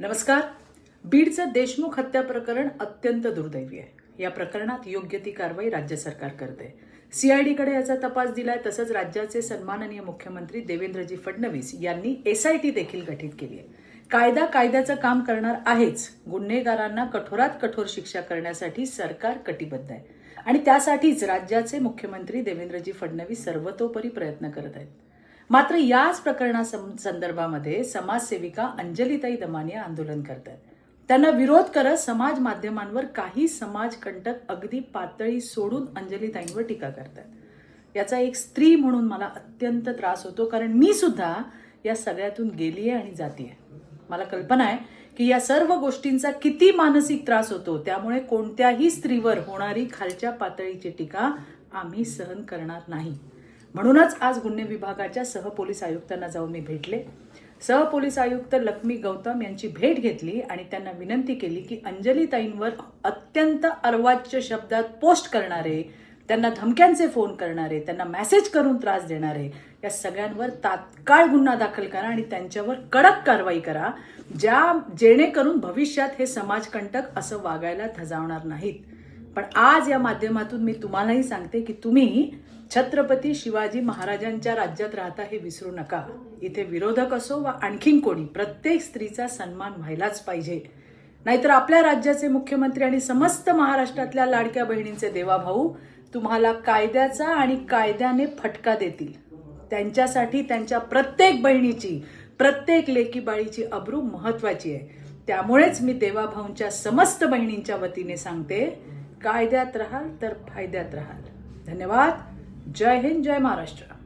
नमस्कार. बीडचं देशमुख हत्या प्रकरण अत्यंत दुर्दैवी आहे. या प्रकरणात योग्य ती कारवाई राज्य सरकार करते. सीआयडीकडे याचा तपास दिलाय तसंच राज्याचे सन्माननीय मुख्यमंत्री देवेंद्रजी फडणवीस यांनी एसआयटी देखील गठीत केली आहे. कायदा कायद्याचं काम करणार आहेच. गुन्हेगारांना कठोरात कठोर शिक्षा करण्यासाठी सरकार कटिबद्ध आहे. आणि त्यासाठीच राज्याचे मुख्यमंत्री देवेंद्रजी फडणवीस सर्वतोपरी प्रयत्न करत आहेत. मात्र याच प्रकरणा सं- संदर्भामध्ये समाजसेविका अंजलीताई दमानिया आंदोलन करत आहेत त्यांना विरोध करत समाज माध्यमांवर काही समाजकंटक अगदी पातळी सोडून अंजलीताईंवर टीका करतात. याचा एक स्त्री म्हणून मला अत्यंत त्रास होतो कारण मी सुद्धा या सगळ्यातून गेलीये आणि जातीये. मला कल्पना आहे की या सर्व गोष्टींचा किती मानसिक त्रास होतो त्यामुळे कोणत्याही स्त्रीवर होणारी खालच्या पातळीची टीका आम्ही सहन करणार नाही. म्हणूनच आज गुन्हे विभागाच्या सहपोलीस आयुक्तांना जाऊन मी भेटले. सहपोलीस आयुक्त लक्ष्मी गौतम यांची भेट घेतली आणि त्यांना विनंती केली की अंजलीताईंवर अत्यंत अर्वाच्य शब्दात पोस्ट करणारे त्यांना धमक्यांचे फोन करणारे त्यांना मेसेज करून त्रास देणारे या सगळ्यांवर तात्काळ गुन्हा दाखल करा आणि त्यांच्यावर कडक कारवाई करा ज्या जेणेकरून भविष्यात हे समाजकंटक असं वागायला धजावणार नाहीत. पण आज या माध्यमातून मी तुम्हालाही सांगते की तुम्ही छत्रपती शिवाजी महाराजांच्या राज्यात राहता हे विसरू नका. इथे विरोधक असो वा आणखीन कोणी प्रत्येक स्त्रीचा सन्मान व्हायलाच पाहिजे. नाहीतर आपल्या राज्याचे मुख्यमंत्री आणि समस्त महाराष्ट्रातल्या लाडक्या बहिणींचे देवाभाऊ तुम्हाला कायद्याचा आणि कायद्याने फटका देतील. त्यांच्यासाठी त्यांच्या प्रत्येक बहिणीची प्रत्येक लेकीबाळीची अब्रू महत्वाची आहे. त्यामुळेच मी देवाभाऊंच्या समस्त बहिणींच्या वतीने सांगते कायद्यात राहाल तर फायद्यात राहाल. धन्यवाद. जय हिंद जय महाराष्ट्र.